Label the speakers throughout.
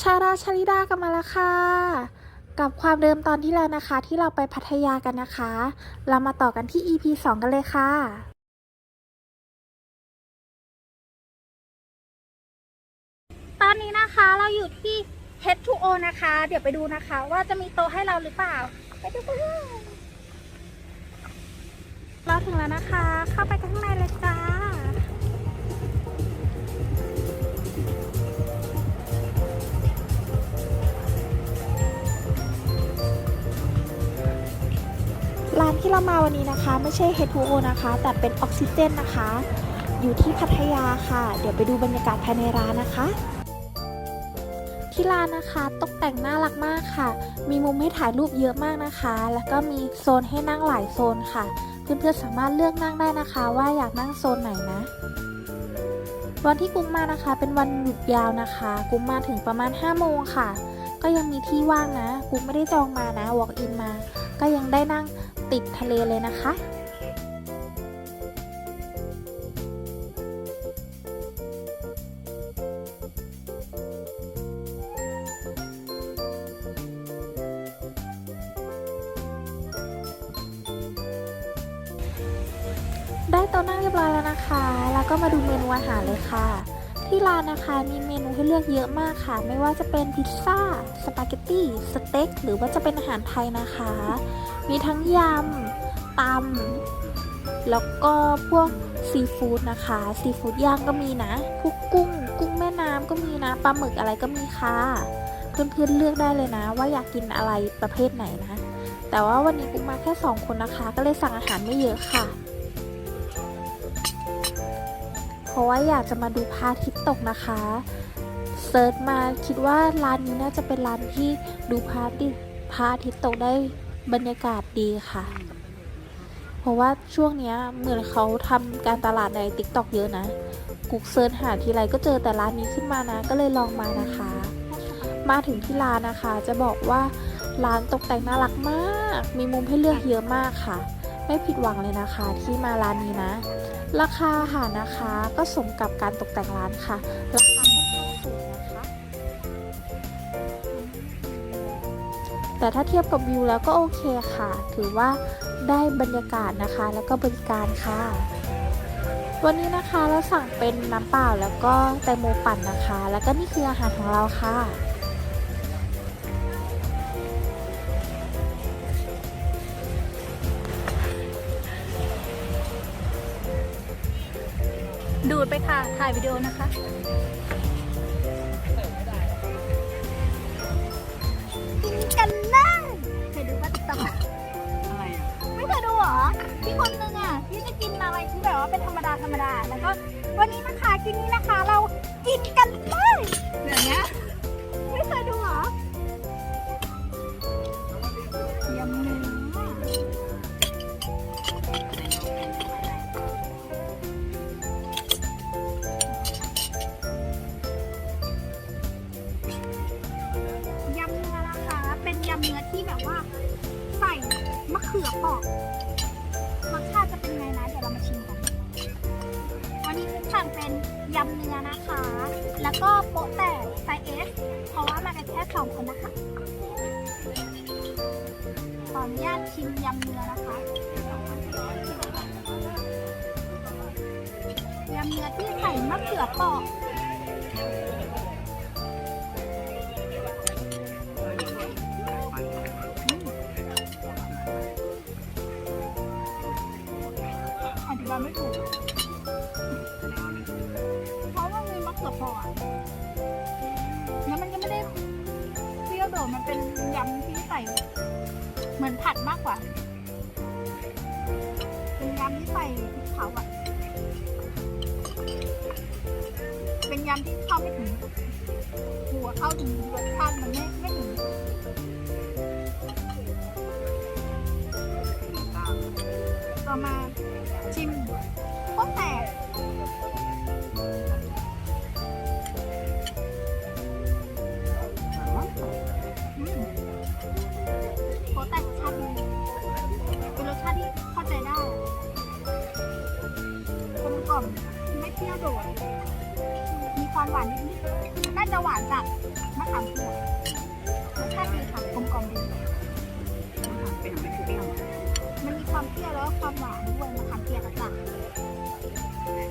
Speaker 1: ชาราชลิดากลับมาแล้วค่ะ กับความเดิมตอนที่แล้วนะคะ ที่เราไปพัทยากันนะคะ เรามาต่อกันที่ EP 2 กันเลยค่ะ ตอนนี้นะคะเราอยู่ที่ H2O นะคะ เดี๋ยวไปดูนะคะ ว่าจะมีโต๊ะให้เราหรือเปล่า ไปดูกันเลยเราถึงแล้วนะคะ เข้าไปข้างในเลยจ้า ที่เรามาวันนี้นะคะ ไม่ใช่ H2O นะคะ แต่เป็นออกซิเจนนะคะ อยู่ที่พัทยาค่ะ เดี๋ยวไปดูบรรยากาศภายในร้านนะคะ ที่ร้านนะคะตกแต่งน่ารักมากค่ะ มีมุมให้ถ่ายรูปเยอะมากนะคะ แล้วก็มีโซนให้นั่งหลายโซนค่ะ เพื่อนๆสามารถเลือกนั่งได้นะคะ ว่าอยากนั่งโซนไหนนะวันที่กุ้งมานะคะ เป็นวันหยุดยาวนะคะ กุ้งมาถึงประมาณ 5 โมงค่ะ ก็ยังมีที่ว่างนะ กุ้งไม่ได้จองมานะ walk in มา ก็ยังได้นั่ง ติดทะเลเลยนะคะ มีเมนูให้เลือกเยอะมากค่ะ ไม่ว่าจะเป็นพิซซ่า สปาเกตตี้ สเต็ก หรือว่าจะเป็นอาหารไทยนะคะ มีทั้งยำ ตำ แล้วก็พวกซีฟู้ดนะคะ ซีฟู้ดย่างก็มีนะ พวกกุ้ง กุ้งแม่น้ำก็มีนะ ปลาหมึกอะไรก็มีค่ะ เพื่อนๆเลือกได้เลยนะ ว่าอยากกินอะไรประเภทไหนนะ แต่ว่าวันนี้กุ้งมาแค่สองคนนะคะ ก็เลยสั่งอาหารไม่เยอะค่ะ ราะว่าอยากจะมาดูพระอาทิตย์ตกนะคะเซิร์ชมาคิดว่าร้านนี้น่าจะเป็นร้านที่ดูพระอาทิตย์พระอาทิตย์ตกได้บรรยากาศดีค่ะ เพราะว่าช่วงเนี้ยเหมือนเขาทำการตลาดใน t ิ k t o k เยอะนะกุกเซิร์ชหาทีไรก็เจอแต่ร้านนี้ขึ้นมานะ ก็เลยลองมานะคะ มาถึงที่ร้านนะคะ จะบอกว่าร้านตกแต่งน่ารักมาก มีมุมให้เลือกเยอะมากค่ะ ไม่ผิดหวังเลยนะคะที่มาร้านนี้นะ ราคาอาหารนะคะก็สมกับการตกแต่งร้านค่ะ ราคาค่อนข้างสูงนะคะ แต่ถ้าเทียบกับวิวแล้วก็โอเคค่ะ ถือว่าได้บรรยากาศนะคะแล้วก็บริการค่ะ วันนี้นะคะเราสั่งเป็นน้ำเปล่าแล้วก็แตงโมปั่นนะคะ แล้วก็นี่คืออาหารของเราค่ะ ถ่ายวิดีโอนะคะกินกันได้เคยดูว่าติ๊กต็อก
Speaker 2: อะไรอะ
Speaker 1: ไม่เคยดูเหรอที่คนนึงอะที่จะกินอะไรที่แบบว่าเป็นธรรมดาธรรมดาแล้วก็วันนี้นะคะกินนี้นะคะเรากินกันได้แบบเนี้ย ออกรสชาติจะเป็นไงนะเดี๋ยวเรามาชิมกันวันนี้คุกสั่งเป็นยำเนื้อนะคะ แล้วก็โป๊ะแตกไซส์เอสเพราะว่ามากันแค่สองคนนะคะขออนุญาตชิมยำเนื้อนะคะยำเนื้อที่ใส่มะเขือเปอก เป็นยำที่เข้าไม่ถึงหัวเข้าถึงรสชาติมันไม่ไม่ถึงต่อมาชิมโป๊ะแตกโป๊ะแตกรสชาติดีเป็นรสชาติที่เข้าใจได้กลมกล่อมไม่เปรี้ยวโดดมี ความหวานนิดๆน่าจะหวานจากมะ
Speaker 2: ขามเปียกรสชาติดีค่ะกลมกล่อมดี
Speaker 3: เป็นไม่เปรี้ยว
Speaker 2: มันมีความเปรี้ยวแล้วก็ความหวานด้วยมะขามเปียกอะจ้ะ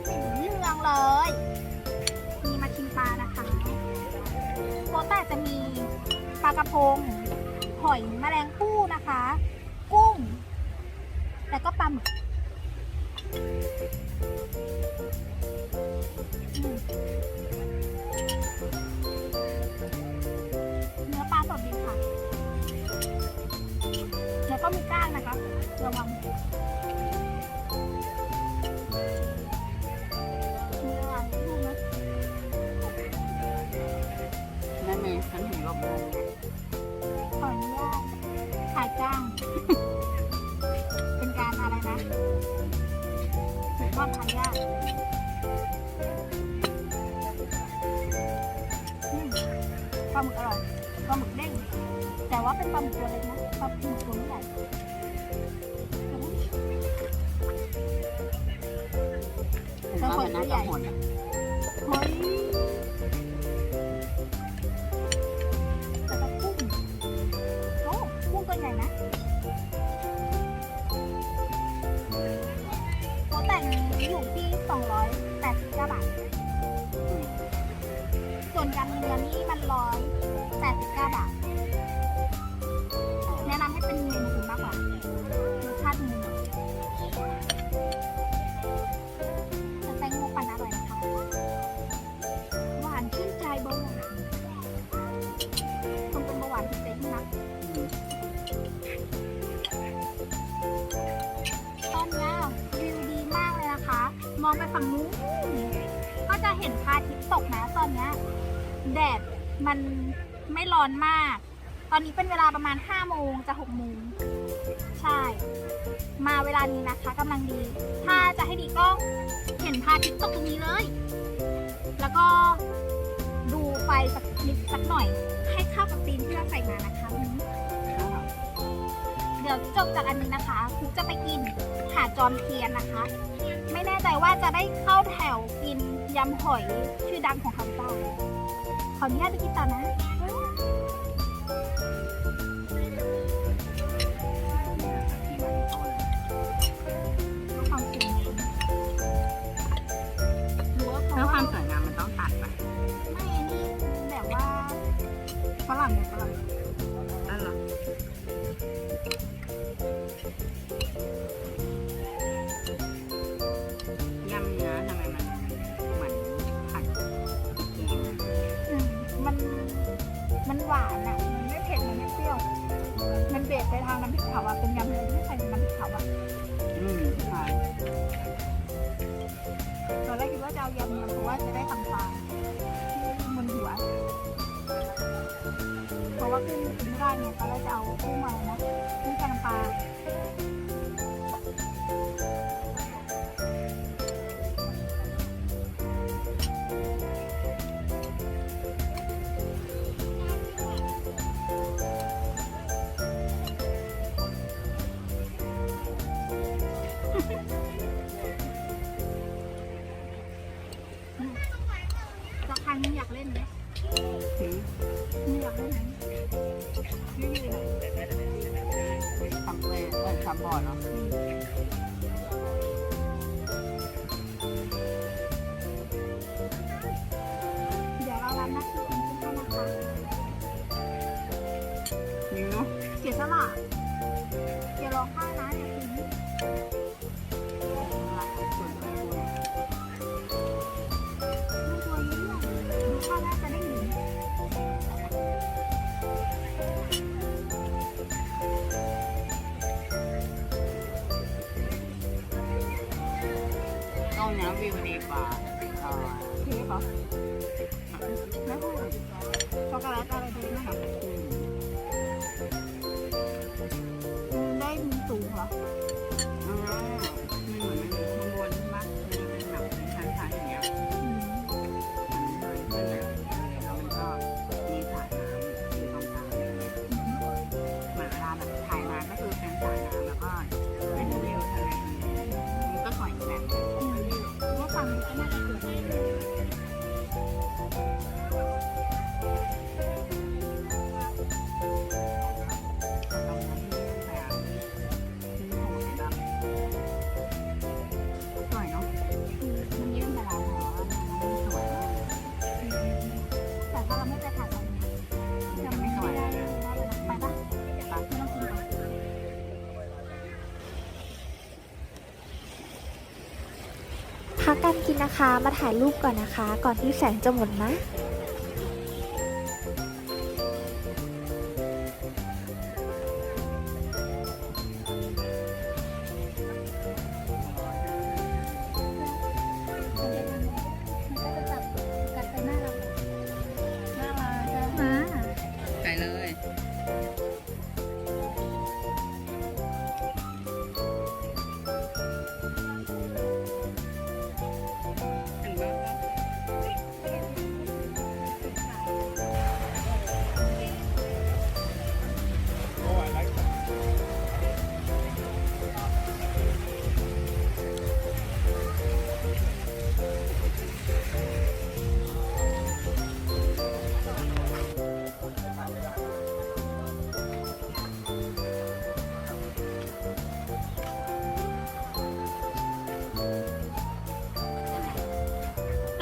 Speaker 2: สีเหลืองเลย มีมาชิมปลานะคะโคแต่จะมีปลากระพง หอยแมลงภู่นะคะ กุ้ง แล้วก็ปลาหมึกอื มีก้างนะคะระวังมีระวังนิดนึงนะ
Speaker 3: นั่นเองฉันถึงลบลง
Speaker 2: ขออนุญาตถ่ายก้าง เป็นการอะไรนะถือว่าทานยากอืมปลาหมึกอร่อยปลาหมึกเด้งแต่ว่าเป็นปลาหมึกตัวเล็กนะปลาหมึกตัวไม่ใหญ่
Speaker 3: ผมว่ามันน่าจะหดอะ
Speaker 2: เฮ้ยแต่ก็กุ้งโอ้กุ้งตัวใหญ่นะตัวแต่งอยู่ที่289บาทส่วนการเนื้อนี่ ห็นพระอาทิตย์ตกนะตอนเนี้ยแดดมันไม่ร้อนมาก ตอนนี้เป็นเวลาประมาณ5โมงจะ6โมงใช่ มาเวลานี้นะคะกำลังดี ถ้าจะให้ดีก็เห็นพระอาทิตย์ตกตรงนี้เลย แล้วก็ดูไฟสักนิดสักหน่อย ให้เข้ากับธีมที่เราใส่มานะคะนี้เดี๋ยวจบจากอันนี้นะคะคุกจะไปกินหาจอมเทียนนะคะ ไม่แน่ใจว่าจะได้เข้าแถว ยำหอยชื่อดังของเขาหรือเปล่าขออนุญาตไปกินต่อนะความสวยงามหรือว่าเพ
Speaker 3: แล้ว
Speaker 2: ราะ
Speaker 3: ควา
Speaker 2: ว่า
Speaker 3: มสวยงามมันต้องตัดไป
Speaker 2: ไม่อันนี้แบบว่าฝรั่งเนี่ยฝรั่ง
Speaker 3: เบ
Speaker 2: สไปทางน้ำพริกเผาอะเป็นยำเลยที่ไม่ใส่น้ำพริกเผาอะ
Speaker 3: อืมใช่
Speaker 2: ตอนแรกคิดว่าจะเอายำเนี่ยเพราะว่าจะได้ทำปลาที่มันหัวเพราะว่าขึ้นกินไม่ได้เนี่ยตอนแรก เนาะเสียสละอย่าร้องไห้นะอย่าทิ้ง
Speaker 3: รักส่วนตัว
Speaker 2: ดูตัวนี้หน่อยดูข้าวน่าจะได้หนี
Speaker 3: ตรงเนี้ยวิวดีกว่าเอ่อ
Speaker 2: เค้กเหรอไม่พูดช็อกโกแลตอะไรดีนะคะ
Speaker 3: การกินนะ
Speaker 1: คะ มาถ่ายรูปก่อนนะคะ ก่อนที่แสงจะหมดนะ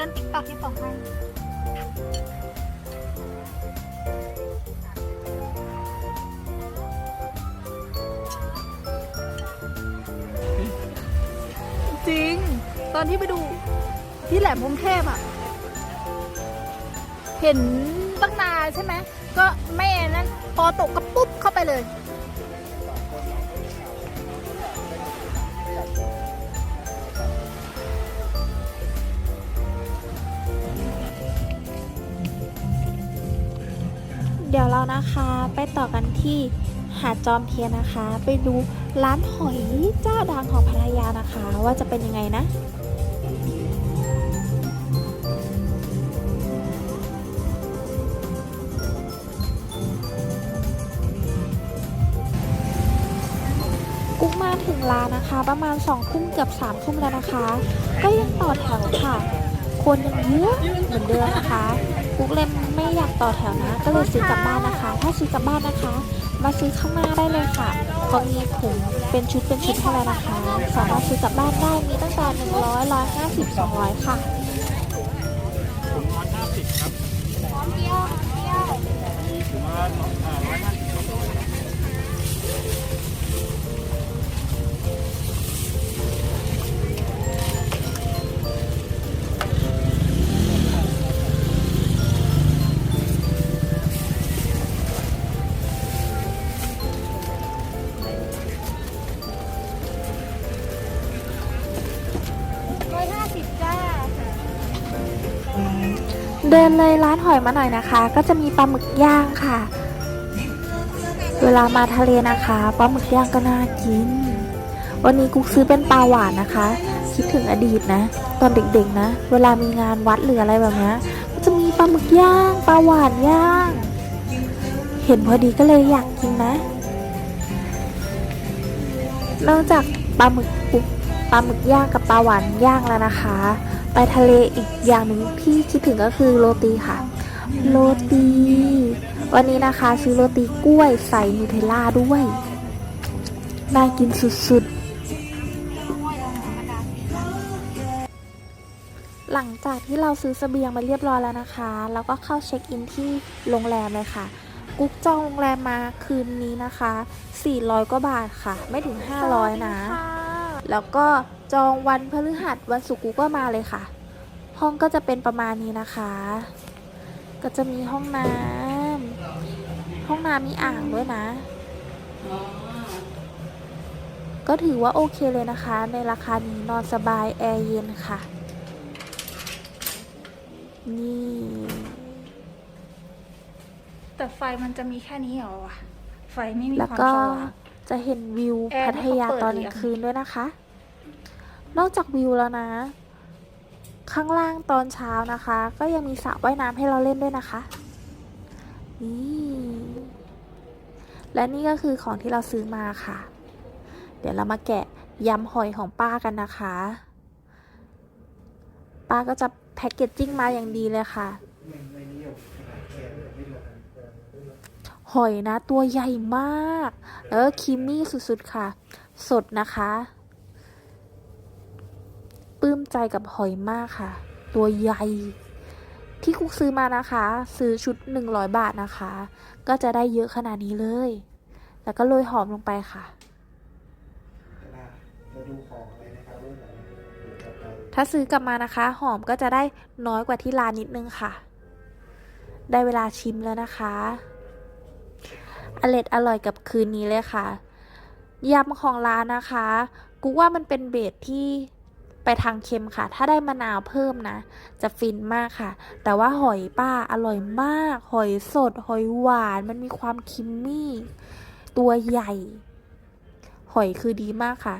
Speaker 3: เล่น
Speaker 2: ติ๊กต็อกที่ส่งให้
Speaker 4: จริง ตอนที่ไปดูที่แหลมพรหมเทพอะ เห็นตั้งนานใช่ไหม ก็แม่นั้นพอตกก็ปุ๊บเข้าไปเลย
Speaker 1: เดี๋ยวเรานะคะไปต่อกันที่หาดจอมเทียนนะคะ ไปดูร้านหอยเจ้าดังของพัทยานะคะ ว่าจะเป็นยังไงนะกุ๊กมาถึงร้านนะคะ ประมาณ2องทุ่มเกือบ3ามทุ่มแล้วนะคะ ก็ยังต่อแถวค่ะ คนยังเยอะเหมือนเดิมนะคะ กุ๊กเล่มไม่อยากต่อแถวนะ ก็เลยซื้อกลับบ้านนะคะ ถ้าซื้อกลับบ้านนะคะ มาซื้อข้างหน้าได้เลยค่ะเขามีถุงเป็นชุดเป็นชุดให้แล้วนะคะ สามารถซื้อกลับบ้านได้มีตั้งแต่100 150 200 ค่ะ เดินเลยร้านหอยมาหน่อยนะคะ ก็จะมีปลาหมึกย่างค่ะ เวลามาทะเลนะคะปลาหมึกย่างก็น่ากิน วันนี้กุ๊กซื้อเป็นปลาหวานนะคะ คิดถึงอดีตนะ ตอนเด็กๆนะ เวลามีงานวัดหรืออะไรแบบนี้ก็จะมีปลาหมึกย่างปลาหวานย่าง เห็นพอดีก็เลยอยากกินนะนอกจากปลาหมึกปลาหมึกย่างกับปลาหวานย่างแล้วนะคะ ไปทะเลอีกอย่างหนึ่งที่คิดถึงก็คือโรตีค่ะ โรตี วันนี้นะคะซื้อโรตีกล้วยใส่นูเทลล่าด้วย น่ากินสุดๆ หลังจากที่เราซื้อเสบียงมาเรียบร้อยแล้วนะคะแล้วก็เข้าเช็คอินที่โรงแรมเลยค่ะ กุ๊กจองโรงแรมมาคืนนี้นะคะ 400กว่าบาทค่ะ ไม่ถึง 500 นะ แล้วก็จองวันพฤหัสวันศุกร์กูก็มาเลยค่ะ ห้องก็จะเป็นประมาณนี้นะคะ ก็จะมีห้องน้ำห้องน้ำมีอ่างด้วยนะ ก็ถือว่าโอเคเลยนะคะ ในราคานี้นอนสบายแอร์เย็นค่ะ นี่
Speaker 4: แต่ไฟมันจะมีแค่นี้เหรอวะไฟไม่มี
Speaker 1: แล้ว
Speaker 4: ความ
Speaker 1: ก็
Speaker 4: สว่าง
Speaker 1: จะเห็นวิว
Speaker 4: แอร์
Speaker 1: พัทยา
Speaker 4: นี่เขาเปิด
Speaker 1: ตอน
Speaker 4: หรื
Speaker 1: ก
Speaker 4: อ
Speaker 1: ลา
Speaker 4: ยัง
Speaker 1: งคืนด้วยนะคะ นอกจากวิวแล้วนะ ข้างล่างตอนเช้านะคะ ก็ยังมีสระว่ายน้ำให้เราเล่นด้วยนะคะ นี่และนี่ก็คือของที่เราซื้อมาค่ะ เดี๋ยวเรามาแกะยำหอยของป้ากันนะคะ ป้าก็จะแพ็กเกจจิ้งมาอย่างดีเลยค่ะ หอยนะ ตัวใหญ่มากแล้วก็ครีมมี่สุดๆค่ะ สดนะคะปลื้มใจกับหอยมากค่ะ ตัวใหญ่ ที่คุกซื้อมานะคะ ซื้อชุด 100 บาทนะคะ ก็จะได้เยอะขนาดนี้เลย แล้วก็โรยหอมลงไปค่ะถ้าซื้อกลับมานะคะ หอมก็จะได้น้อยกว่าที่ร้านนิดนึงค่ะ ได้เวลาชิมแล้วนะคะ อร่อยอร่อยกับคืนนี้เลยค่ะยำของร้านนะคะ กูว่ามันเป็นเบสที่ไปทางเค็มค่ะ ถ้าได้มะนาวเพิ่มนะ จะฟินมากค่ะ แต่ว่าหอยป้าอร่อยมาก หอยสด หอยหวาน มันมีความคิมมี่ ตัวใหญ่ หอยคือดีมากค่ะ